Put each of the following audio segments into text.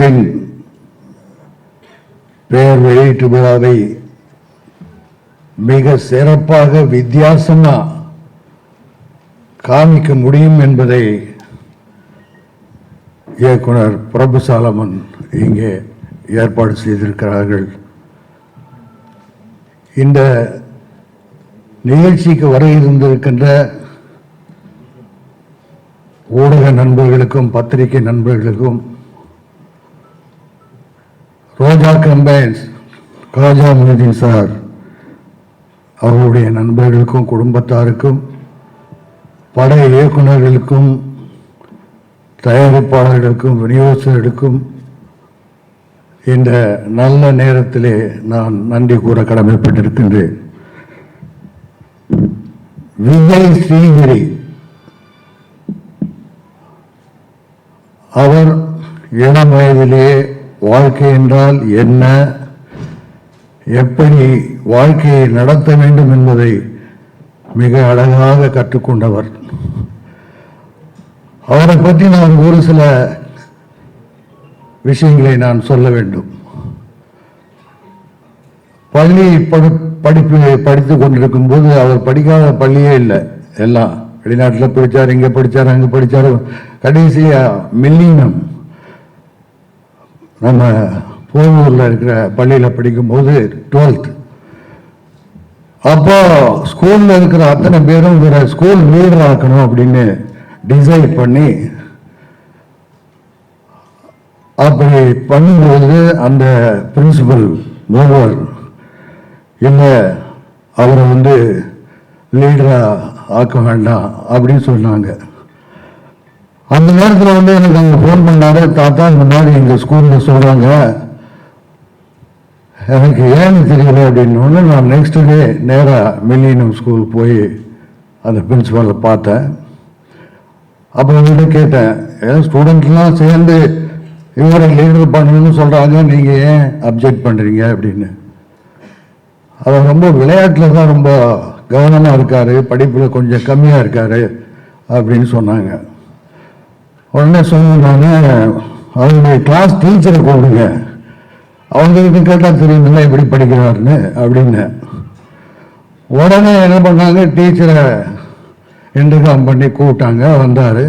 படத்தின் பெயர் வெளியீட்டு விழாவை மிக சிறப்பாக வித்தியாசமா காமிக்க முடியும் என்பதை இயக்குனர் பிரபு சாலமன் இங்கே ஏற்பாடு செய்திருக்கிறார்கள். இந்த நிகழ்ச்சிக்கு வர இருந்திருக்கின்ற ஊடக நண்பர்களுக்கும் பத்திரிகை நண்பர்களுக்கும் ரோஜா கம்பைன்ஸ் காஜா முனிதீன் சார் அவருடைய நண்பர்களுக்கும் குடும்பத்தாருக்கும் பட இயக்குநர்களுக்கும் தயாரிப்பாளர்களுக்கும் விநியோகஸ்தர்களுக்கும் இந்த நல்ல நேரத்திலே நான் நன்றி கூற கடமைப்பட்டிருக்கின்றேன். விஜய் ஸ்ரீகிரி அவர் இளம் வயதிலேயே வாழ்க்கை என்றால் என்ன? எப்படி வாழ்க்கையை நடத்த வேண்டும் என்பதை மிக அழகாக கற்றுக்கொண்டவர். அவரை பற்றி நான் ஒரு சில விஷயங்களை நான் சொல்ல வேண்டும். பள்ளி படி படிப்பு படித்து கொண்டிருக்கும் போது அவர் படிக்காத பள்ளியே இல்லை. எல்லாம் வெளிநாட்டில் படித்தார் இங்கே படித்தார் அங்கே படித்தார் கடைசியா மில்லினம். நம்ம போதூரில் இருக்கிற பள்ளியில் படிக்கும்போது டுவெல்த் அப்போ ஸ்கூலில் இருக்கிற அத்தனை பேரும் இவரை ஸ்கூல் லீடர் ஆக்கணும் அப்படின்னு டிசைட் பண்ணி அப்படி பண்ணும்போது அந்த பிரின்சிபல் மூவர் இல்லை அவரை வந்து லீடராக ஆக்க வேண்டாம் அப்படின்னு சொன்னாங்க. அந்த நேரத்தில் வந்து எனக்கு அவங்க ஃபோன் பண்ணாரு. தாத்தா இந்த மாதிரி எங்கள் ஸ்கூலில் சொல்கிறாங்க எனக்கு ஏன்னு தெரியல அப்படின்னு நான் நெக்ஸ்ட் டே நேராக மில்லியனம் ஸ்கூல் போய் அந்த பிரின்சிபாலை பார்த்தேன். அப்போ அவங்கள்ட்ட கேட்டேன் ஏன் ஸ்டூடெண்ட்லாம் சேர்ந்து இவரை லீடர் பண்ணணும்னு சொல்கிறாங்க நீங்கள் ஏன் அப்ஜெக்ட் பண்ணுறீங்க அப்படின்னு. அவர் ரொம்ப விளையாட்டில் தான் ரொம்ப கவனமாக இருக்கார். படிப்பில் கொஞ்சம் கம்மியாக இருக்கார் அப்படின்னு சொன்னாங்க. உடனே சொன்னாங்க அவங்களுடைய அவருடைய கிளாஸ் டீச்சரை கூப்பிடுங்க. அவங்களுக்கு கேட்டால் தெரியுமில்ல எப்படி படிக்கிறாருன்னு அப்படின்னு. உடனே என்ன பண்ணாங்க டீச்சரை இன்டர்காம் பண்ணி கூப்பிட்டாங்க வந்தார்.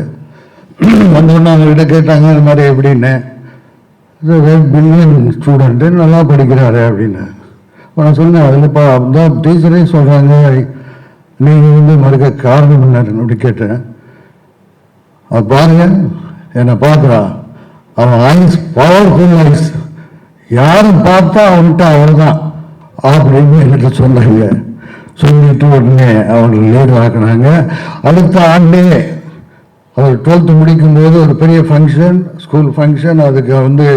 வந்தோடனே அவங்ககிட்ட கேட்டாங்க இது மாதிரி எப்படின்னு? பில்லியன் ஸ்டூடெண்ட்டு நல்லா படிக்கிறாரு அப்படின்னு. நான் சொன்னேன் அதில் தான் டீச்சரே சொல்கிறாங்க நீங்கள் வந்து மறுக்க காரணம் என்ன அப்படி கேட்டேன். அது பாருங்க என்னை பார்க்குறா. அவன் ஐஸ் பவர்ஃபுல் ஐஸ் யாரும் பார்த்தா அவன்கிட்ட அவர் தான் அப்படின்னு என்கிட்ட சொன்னாங்க சொல்லிட்டு உடனே அவங்க லீடர் ஆக்கினாங்க. அடுத்த ஆண்டே அவர் டுவெல்த்து முடிக்கும்போது ஒரு பெரிய ஃபங்க்ஷன் ஸ்கூல் ஃபங்க்ஷன் அதுக்கு வந்து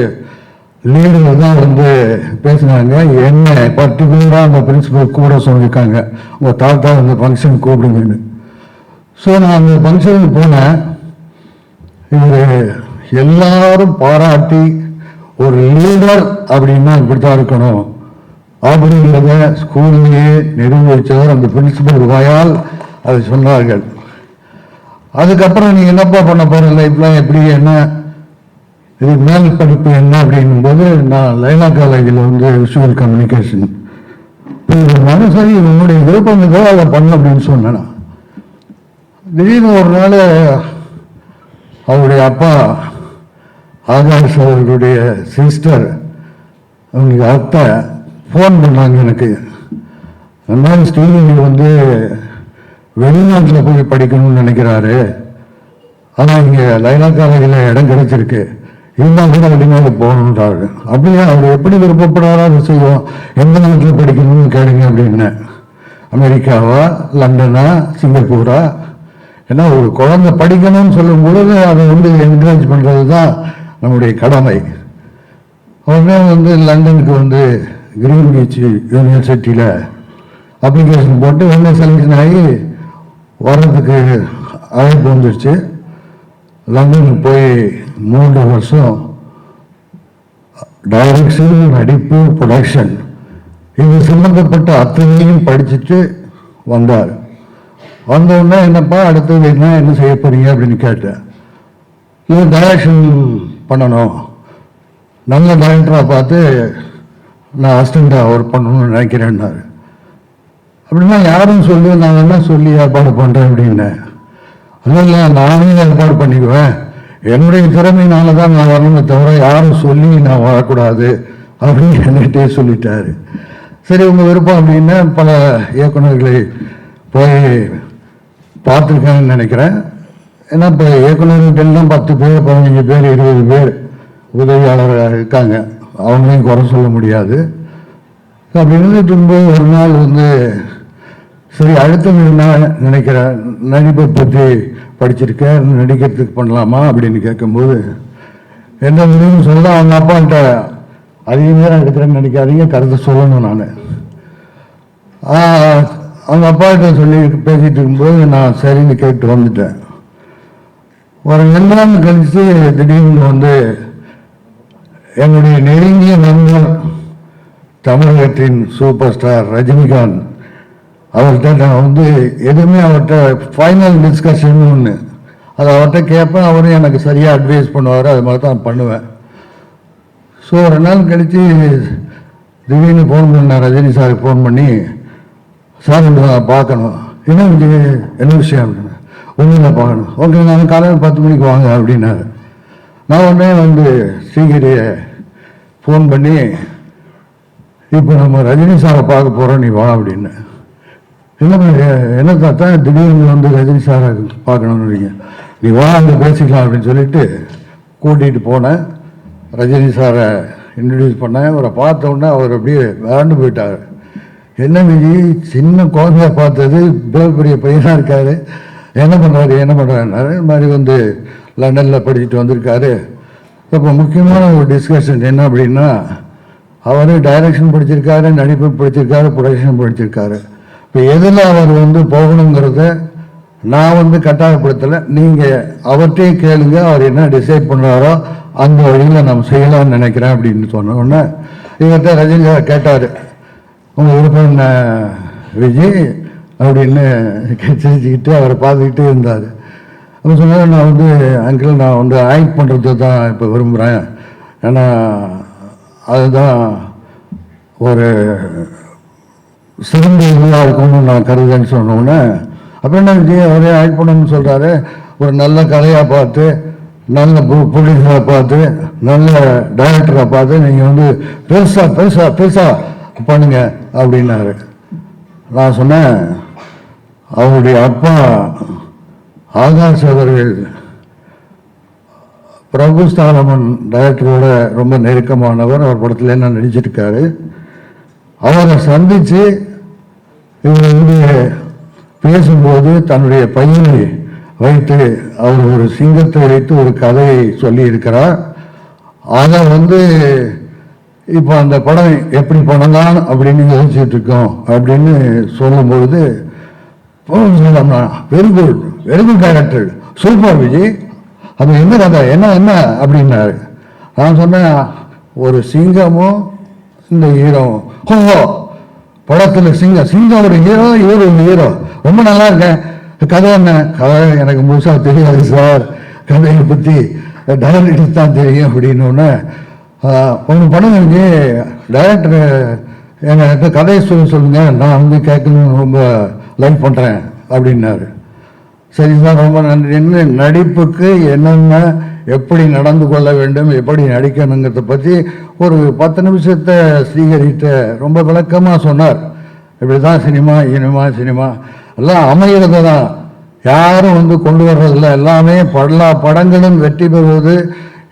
லீடர் தான் வந்து பேசினாங்க. என்ன பர்டிகுலராக அந்த பிரின்சிபல் கூட சொல்லியிருக்காங்க. உங்கள் தாத்தா அந்த ஃபங்க்ஷன் கூப்பிடுங்கன்னு. ஸோ நான் அந்த ஃபங்க்ஷனுக்கு போனேன். இவர் எல்லாரும் பாராட்டி ஒரு லீடர் அப்படின்னா இப்படித்தான் இருக்கணும். அப்படிங்கிறத ஸ்கூல்லேயே நிரூபித்தவர் அந்த பிரின்சிபல் வாயால் அதை சொன்னார்கள். அதுக்கப்புறம் நீங்கள் என்னப்பா பண்ண போகிற லைஃப்லாம் எப்படி? என்ன? இது மேல் படிப்பு என்ன அப்படின்னும் போது நான் லைலா காலேஜில் வந்து விஷுவல் கம்யூனிகேஷன் சரி உன்னுடைய விருப்பம் ஏதோ அதை பண்ண அப்படின்னு சொன்னேன் நான். திடீர்னு ஒரு நாள் அவருடைய அப்பா ஆகாஷ் அவர்களுடைய சிஸ்டர் அவங்களுக்கு அத்தை ஃபோன் பண்ணாங்க எனக்கு. ரெண்டாவது மாதிரி ஸ்டூடெண்ட் வந்து வெளிநாட்டில் போய் படிக்கணும்னு நினைக்கிறாரு. ஆனால் இங்கே லைலா காலேஜில் இடம் கிடைச்சிருக்கு. இருந்தால் கூட வெளிநாடு போகணுன்றாரு அப்படியே அவர் எப்படி விருப்பப்படுறாரோ அதை செய்வோம் எந்த நாட்டில் படிக்கணும்னு கேளுங்க அப்படின்னு. அமெரிக்காவா லண்டனா சிங்கப்பூரா ஏன்னா ஒரு குழந்தை படிக்கணும்னு சொல்லும் பொழுது அதை வந்து என்கரேஜ் பண்ணுறது தான் நம்முடைய கடமை. உடனே வந்து லண்டனுக்கு வந்து கிரீன் பீச் யூனிவர்சிட்டியில் அப்ளிகேஷன் போட்டு உடனே செலெக்ஷன் ஆகி வர்றதுக்கு அழைப்பு வந்துருச்சு. லண்டனுக்கு போய் மூன்று வருஷம் டைரக்ஷன் நடிப்பு ப்ரொடக்ஷன் இது சம்மந்தப்பட்ட அத்தனையும் படிச்சுட்டு வந்தார். வந்தவுடனே என்னப்பா அடுத்தது என்ன என்ன செய்ய போறீங்க அப்படின்னு கேட்டேன். இது டைரக்ஷன் பண்ணணும். நல்ல டைரக்டராக பார்த்து நான் அசிஸ்டண்ட்டாக ஒர்க் பண்ணணும்னு நினைக்கிறேன்னாரு. அப்படின்னா யாரும் சொல்லி நான் என்ன சொல்லி ஏற்பாடு பண்ணுறேன் அப்படின்னேன் இல்லை இல்லை நானே ஏற்பாடு பண்ணிக்குவேன் என்னுடைய திறமையினால தான் நான் வரணுமே தவிர யாரும் சொல்லி நான் வரக்கூடாது அப்படின்னு என்கிட்டே சொல்லிட்டாரு. சரி உங்கள் விருப்பம் அப்படின்னா பல இயக்குநர்களை போய் பார்த்துருக்கேன்னு நினைக்கிறேன். ஏன்னா இப்போ இயக்குநர்கள்லாம் பத்து பேர் பதினஞ்சு பேர் இருபது பேர் உதவியாளராக இருக்காங்க. அவங்களையும் குறை சொல்ல முடியாது. அப்படின்னு இருக்கும்போது ஒரு நாள் வந்து சரி அழுத்தம் நான் நினைக்கிறேன் நடிப்பை பற்றி படிச்சிருக்கேன் நடிக்கிறதுக்கு பண்ணலாமா அப்படின்னு கேட்கும்போது எந்த முடிவும் சொல்ல அவங்க அப்பான்ட்ட அதிக நேரம் எடுக்கிறேன்னு நினைக்காதீங்க கருத்தை சொல்லணும் நான். அவங்க அப்பாகிட்ட சொல்லி பேசிகிட்டு இருக்கும்போது நான் சரின்னு கேட்டு வந்துட்டேன். ஒரு ரெண்டு நாள் கழித்து திடீர்னு வந்து என்னுடைய நெருங்கிய நண்பர் தமிழகத்தின் சூப்பர் ஸ்டார் ரஜினிகாந்த் அவர்கிட்ட நான் வந்து எதுவுமே அவர்கிட்ட ஃபைனல் டிஸ்கஷன் ஒன்று அதை அவர்கிட்ட கேட்பேன் அவரும் எனக்கு சரியாக அட்வைஸ் பண்ணுவார் அது மாதிரி தான் பண்ணுவேன். ஸோ ஒரு நாள் கழித்து திடீர்னு ஃபோன் பண்ணேன் ரஜினி சாருக்கு ஃபோன் பண்ணி சார் நான் பார்க்கணும் என்ன என்ன விஷயம்? அப்படின்னு உங்களை பார்க்கணும். ஓகே நான் காலையில் பத்து மணிக்கு வாங்க அப்படின்னாரு. நான் உடனே வந்து ஸ்ரீகிரியை ஃபோன் பண்ணி இப்போ நம்ம ரஜினி சாரை பார்க்க போகிறோம் நீ வா அப்படின்னு. என்ன என்ன தாத்தா திடீர்னு வந்து ரஜினி சாரை பார்க்கணுன்றீங்க நீ வா அங்கே பேசிக்கலாம் அப்படின்னு சொல்லிட்டு கூட்டிகிட்டு போனேன். ரஜினி சாரை இன்ட்ரடியூஸ் பண்ணேன். அவரை பார்த்த உடனே அவர் அப்படியே விளாண்டு போயிட்டார். என்ன சின்ன குழந்தைய பார்த்தது இவ்வளோ பெரிய பையனாக இருக்காரு. என்ன பண்ணுறாரு என்ன பண்ணுறாருனாரு இந்த மாதிரி வந்து லண்டனில் படிச்சுட்டு வந்திருக்காரு. இப்போ முக்கியமான ஒரு டிஸ்கஷன் என்ன அப்படின்னா அவர் டைரக்ஷன் படிச்சிருக்காரு நடிப்பு படிச்சிருக்காரு ப்ரொடக்ஷன் படிச்சிருக்காரு. இப்போ எதில் அவர் வந்து போகணுங்கிறத நான் வந்து கட்டாயப்படுத்தலை. நீங்கள் அவர்கிட்டயே கேளுங்க அவர் என்ன டிசைட் பண்ணுறாரோ அந்த வழியில் நம்ம செய்யலாம்னு நினைக்கிறேன் அப்படின்னு சொன்ன உடனே இவர்கிட்ட ரஜினி சார் கேட்டார். உங்கள் விருப்பம் விஜய்? அப்படின்னு சிரிச்சுக்கிட்டு அவரை பார்த்துக்கிட்டே இருந்தார். அப்போ சொன்னார் நான் வந்து அங்கிள் நான் வந்து ஆக்ட் பண்ணுறது தான் இப்போ விரும்புகிறேன் ஏன்னா அதுதான் ஒரு சிறந்த இதுவாக இருக்கணும்னு நான் கருதுன்னு சொன்னோன்னே அப்போ என்ன விஜய் அவரே ஆக்ட் பண்ணணும்னு சொல்கிறாரு ஒரு நல்ல கதையாக பார்த்து நல்ல ப்ரொடியூசராக பார்த்து நல்ல டைரக்டராக பார்த்து நீங்கள் வந்து பெருசாக பெருசாக பெருசாக பண்ணுங்க அப்படின்னாரு. நான் சொன்னேன் அவருடைய அப்பா ஆகாஷ் அவர்கள் பிரபு ஸ்தானமன் டைரக்டரோட ரொம்ப நெருக்கமானவர். அவர் படத்தில் என்ன நடிச்சிருக்காரு. அவரை சந்தித்து இவருடைய பேசும்போது தன்னுடைய பையனை வைத்து அவர் ஒரு சிங்கத்தை வைத்து ஒரு கதையை சொல்லியிருக்கிறார். அதை வந்து இப்போ அந்த படம் எப்படி பண்ணலாம் அப்படின்னு யோசிச்சுட்டு இருக்கோம் அப்படின்னு சொல்லும்பொழுது very good very good director super Vijay. அது என்ன கதை? என்ன என்ன? அப்படின்னாரு. நான் சொன்னேன் ஒரு சிங்கமும் இந்த ஹீரோவும் ஹோஹோ படத்தில் சிங்கம் சிங்கம் ஒரு ஹீரோ இவர் ஒரு ஹீரோ ரொம்ப நல்லா இருக்கேன். கதை என்ன? கதை எனக்கு முழுசாக தெரியாது சார். கதையை பற்றி டைரக்டர் தான் தெரியும் அப்படின்னு ஒன்று படம் பண்ணுங்க டைரக்டர் என்கிட்ட கதையை சொல்ல சொல்லுங்கள் நான் வந்து கேட்கணும்னு ரொம்ப லைக் பண்ணுறேன் அப்படின்னாரு. சரி சார் ரொம்ப நன்றி. நடிப்புக்கு என்னென்ன எப்படி நடந்து கொள்ள வேண்டும் எப்படி நடிக்கணுங்கிறத பற்றி ஒரு பத்து நிமிஷத்தை ஸ்ரீகரிட்ட ரொம்ப விளக்கமாக சொன்னார். இப்படி தான் சினிமா இனிமா சினிமா. எல்லாம் அமைகிறது தான் யாரும் வந்து கொண்டு வர்றதில்ல. எல்லாமே படலா படங்களும் வெற்றி பெறுவது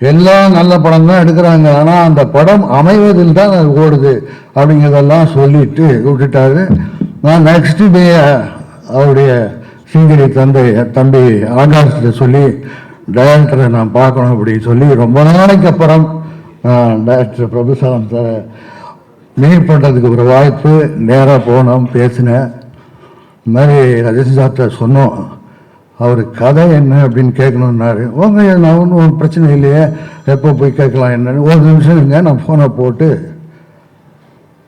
எல்லாம் நல்ல படம் தான் எடுக்கிறாங்க. ஆனால் அந்த படம் அமைவதில் தான் அது ஓடுது அப்படிங்கிறதெல்லாம் சொல்லிட்டு விட்டுட்டாரு. நான் நெக்ஸ்ட் டே அவருடைய சிங்கிரி தந்தை தம்பி ஆகாஷத்தை சொல்லி டைரக்டரை நான் பார்க்கணும் அப்படின்னு சொல்லி ரொம்ப நாளைக்கு அப்புறம் டைரக்டர் பிரபுசாரம் சாரை மீட் பண்ணுறதுக்கு ஒரு வாய்ப்பு நேராக போனோம் பேசினேன். இந்த மாதிரி ரஜினி சார்கிட்ட சொன்னோம். அவர் கதை என்ன அப்படின்னு கேட்கணுன்னாரு உங்க நான் ஒன்றும் பிரச்சனை இல்லையே. எப்போ போய் கேட்கலாம் என்னன்னு. ஒரு நிமிஷம் இருங்க நான் ஃபோனை போட்டு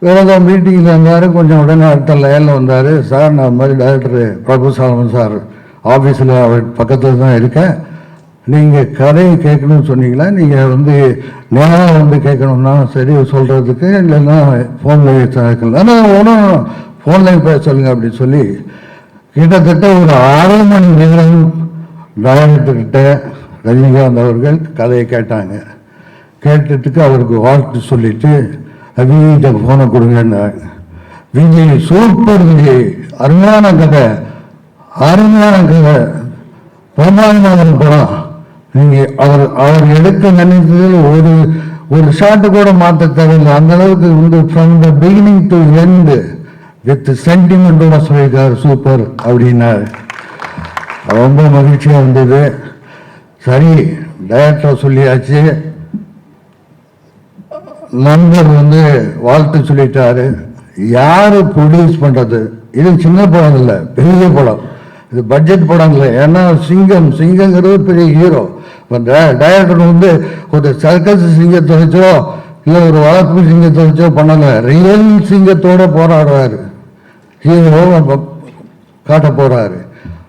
வேறு ஏதோ மீட்டிங்கில் இருந்தார் கொஞ்சம் உடனே அடுத்த லைனில் வந்தார். சார் நான் மாதிரி டைரக்டர் பிரபு சாலமன் சார் ஆஃபீஸில் அவர் பக்கத்தில் தான் இருக்கேன். நீங்கள் கதையை கேட்கணும்னு சொன்னீங்களா? நீங்கள் வந்து நேராக வந்து கேட்கணும்னா சரி சொல்கிறதுக்கு இல்லைன்னா ஃபோன்லேயே கேட்கலாம். ஆனால் ஒன்றும் ஃபோன்லேயும் பேச சொல்லுங்கள் அப்படின்னு சொல்லி கிட்டத்தட்ட ஒரு அரை மணி நேரம் டைரக்டர்கிட்ட ரஜினிகாந்த் அவர்கள் கதையை கேட்டாங்க. கேட்டுட்டுக்கு அவருக்கு வாழ்த்து சொல்லிட்டு விஜய்கிட்ட ஃபோனை கொடுங்கன்னாங்க விஜய் சூப்பர் விஜய். அருமையான கதை. அருமையான கதை. பிரமாதமான படம். நீங்கள் அவர் அவர் எடுக்க நினைத்ததில் ஒரு ஒரு ஷாட்டு கூட மாற்ற தேவையில்லை. அந்த அளவுக்கு வந்து from the beginning to end with சென்டிமெண்டோட சொல்லியிருக்காரு சூப்பர் அப்படின்னாரு. ரொம்ப மகிழ்ச்சியாக இருந்தது. சரி டைரக்டர் சொல்லியாச்சு. நண்பர் வந்து வாழ்த்து சொல்லிட்டாரு. யார் ப்ரொடியூஸ் பண்ணுறது இது சின்ன படம் இல்லை பெரிய படம். இது பட்ஜெட் படம் இல்லை. ஏன்னா சிங்கம் சிங்கங்கிறது பெரிய ஹீரோ இப்போ டைரக்டர் வந்து ஒரு சர்க்கஸ் சிங்கத்தை வச்சோ இல்லை ஒரு வளர்ப்பு சிங்கத்தை வச்சோ பண்ணலை. ரியல் சிங்கத்தோட போராடுறாரு ஹீரோ காட்ட போறாரு.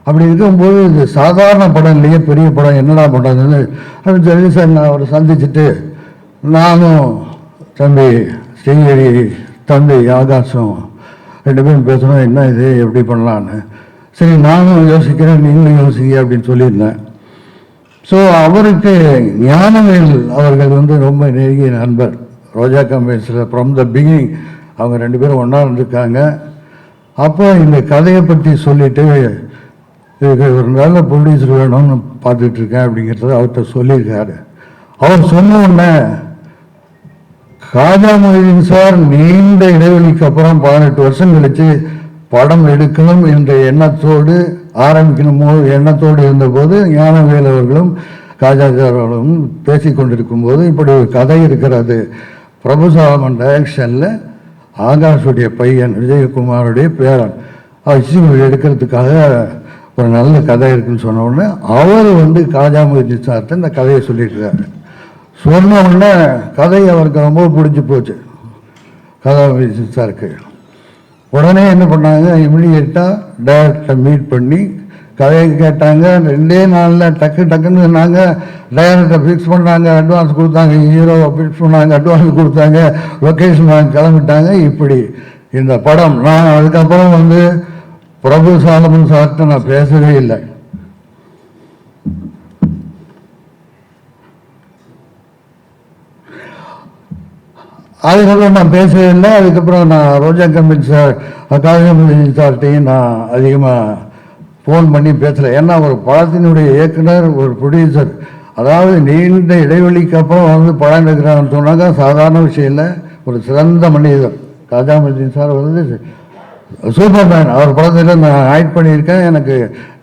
அப்படி இருக்கும்போது இது சாதாரண படம் இல்லையே பெரிய படம் என்னடா பண்ணுறதுன்னு அப்படின்னு சொல்லி சார் நான் அவரை சந்திச்சுட்டு நானும் தம்பி ஸ்ரீஹரி தம்பி ஆகாசம் ரெண்டு பேரும் பேசணும் என்ன இது எப்படி பண்ணலான்னு சரி நானும் யோசிக்கிறேன் நீங்களும் யோசிங்க அப்படின்னு சொல்லியிருந்தேன். ஸோ அவருக்கு ஞானவேல் அவர்கள் வந்து ரொம்ப நெருங்கிய நண்பர். ரோஜா கம்பெனிஸில் ஃப்ரம் த பிகினிங் அவங்க ரெண்டு பேரும் ஒன்றா இருந்திருக்காங்க. அப்போ இந்த கதையை பற்றி சொல்லிட்டு ஒரு நல்ல ப்ரொடியூசர் வேணும்னு பார்த்துட்ருக்கேன் அப்படிங்கிறத அவர்கிட்ட சொல்லியிருக்காரு. அவர் சொன்ன உடனே காஜா மொய்தீன் சார் நீண்ட இடைவெளிக்கு அப்புறம் பதினெட்டு வருஷம் கழித்து படம் எடுக்கணும் என்ற எண்ணத்தோடு ஆரம்பிக்கணுமோ எண்ணத்தோடு இருந்தபோது ஞானவேல் அவர்களும் காஜா சார் அவர்களும் பேசி கொண்டிருக்கும் போது இப்படி ஒரு கதை இருக்கிறது. பிரபுசாமன் டைரக்ஷனில் ஆகாஷுடைய பையன் விஜயகுமாருடைய பேரன். அவர் எடுக்கிறதுக்காக ஒரு நல்ல கதை இருக்குன்னு சொன்ன உடனே அவர் வந்து காஜாமுகி மொய்தீன் இந்த கதையை சொல்லியிருக்காரு சொன்ன உடனே கதை அவருக்கு ரொம்ப பிடிச்சி போச்சு. கதாபதி சாருக்கு. உடனே என்ன பண்ணாங்க இமிடியேட்டாக டைரக்டரை மீட் பண்ணி கதையை கேட்டாங்க ரெண்டே நாளில் டக்கு டக்குன்னு சொன்னாங்க டைரக்டரை ஃபிக்ஸ் பண்ணாங்க அட்வான்ஸ் கொடுத்தாங்க ஹீரோவை ஃபிக்ஸ் பண்ணாங்க அட்வான்ஸ் கொடுத்தாங்க லொக்கேஷன் வாங்க கிளம்பிட்டாங்க இப்படி. இந்த படம் நான் அதுக்கப்புறம் வந்து பிரபு சாலமன் சார்கிட்ட நான் பேசவே இல்லை. அதுக்கப்புறம் நான் பேசவே இல்லை அதுக்கப்புறம் நான் ரோஜா கம்பெனி சார் கம்பெனி சார்ட்டையும் நான் அதிகமாக ஃபோன் பண்ணி பேசலை. ஏன்னா ஒரு படத்தினுடைய இயக்குனர் ஒரு ப்ரொடியூசர் அதாவது நீண்ட இடைவெளிக்கு அப்புறம் வந்து படம் எடுக்கிறான்னு சொன்னாக்கா சாதாரண விஷயம் இல்லை. ஒரு சிறந்த மனிதர். காஜாமுதீன் சார் வந்து சூப்பர் மேன் அவர் படத்தில் நான் ஆக்ட் பண்ணியிருக்கேன். எனக்கு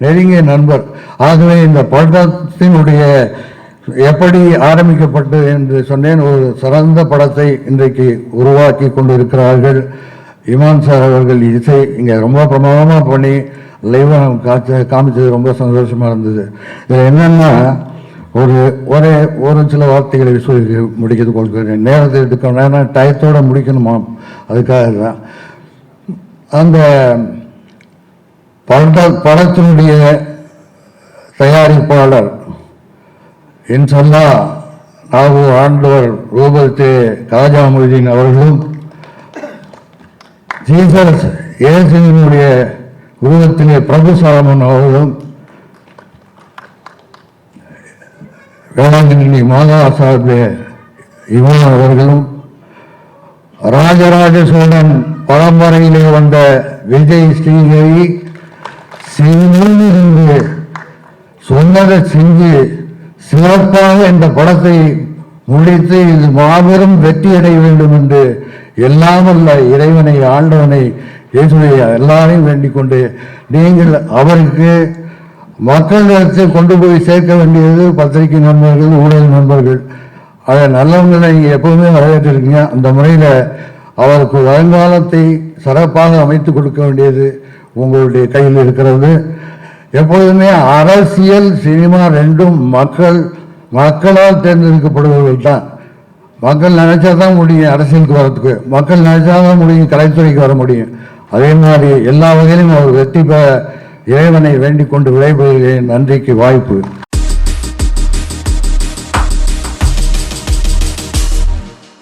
நெருங்கிய நண்பர். ஆகவே இந்த படத்தினுடைய எப்படி ஆரம்பிக்கப்பட்டது என்று சொன்னேன். ஒரு சிறந்த படத்தை இன்றைக்கு உருவாக்கி கொண்டிருக்கிறார்கள். இமான் சார் அவர்கள் இசை இங்கே ரொம்ப பிரமாதமாக பண்ணி லைவாக காய்ச்ச காமிச்சது ரொம்ப சந்தோஷமாக இருந்தது. இதில் என்னென்னா ஒரு ஒரே ஒரு சில வார்த்தைகளை சொல்லி முடிக்கிறது கொடுக்குறேன் நேரத்தை எடுக்கணும் ஏன்னா டயத்தோடு முடிக்கணுமா? அதுக்காக தான். அந்த பட படத்தினுடைய தயாரிப்பாளர் இன்சல்லா நாகு ஆண்டவர் ரூபத்தே காஜா மொய்தீன் அவர்களும் ஜீசஸ் ஏசினுடைய உலகத்திலே பிரபு சாலமன் அவர்களும் வேளாங்கண்ணி மாதா சார்பே இவன் அவர்களும் ராஜராஜ சோழன் பரம்பரையிலே வந்த விஜய் ஸ்ரீதேவி செய்திருந்து சொன்னதை செஞ்சு சிறப்பாக இந்த படத்தை முடித்து இது மாபெரும் வெற்றி அடைய வேண்டும் என்று எல்லாமல்ல இறைவனை ஆண்டவனை இயேசுடைய எல்லாரையும் வேண்டிக் கொண்டு நீங்கள் அவருக்கு மக்களிடத்தை கொண்டு போய் சேர்க்க வேண்டியது பத்திரிகை நண்பர்கள் ஊடக நண்பர்கள். அதை நல்லவங்களை நீங்கள் எப்பவுமே வரவேற்றிருக்கீங்க. அந்த முறையில் அவருக்கு வருங்காலத்தை சிறப்பாக அமைத்து கொடுக்க வேண்டியது உங்களுடைய கையில் இருக்கிறது. எப்பொழுதுமே அரசியல் சினிமா ரெண்டும் மக்கள் மக்களால் தேர்ந்தெடுக்கப்படுபவர்கள் தான். மக்கள் நினைச்சா தான் முடியும் அரசியலுக்கு வரத்துக்கு. மக்கள் நினைச்சா தான் முடியும் கலைத்துறைக்கு வர முடியும். அதே மாதிரி எல்லா வகையிலும் அவர் வெற்றி பெற இறைவனை வேண்டிக் கொண்டு விடைபெறுகிறேன். நன்றிக்கு வாய்ப்பு.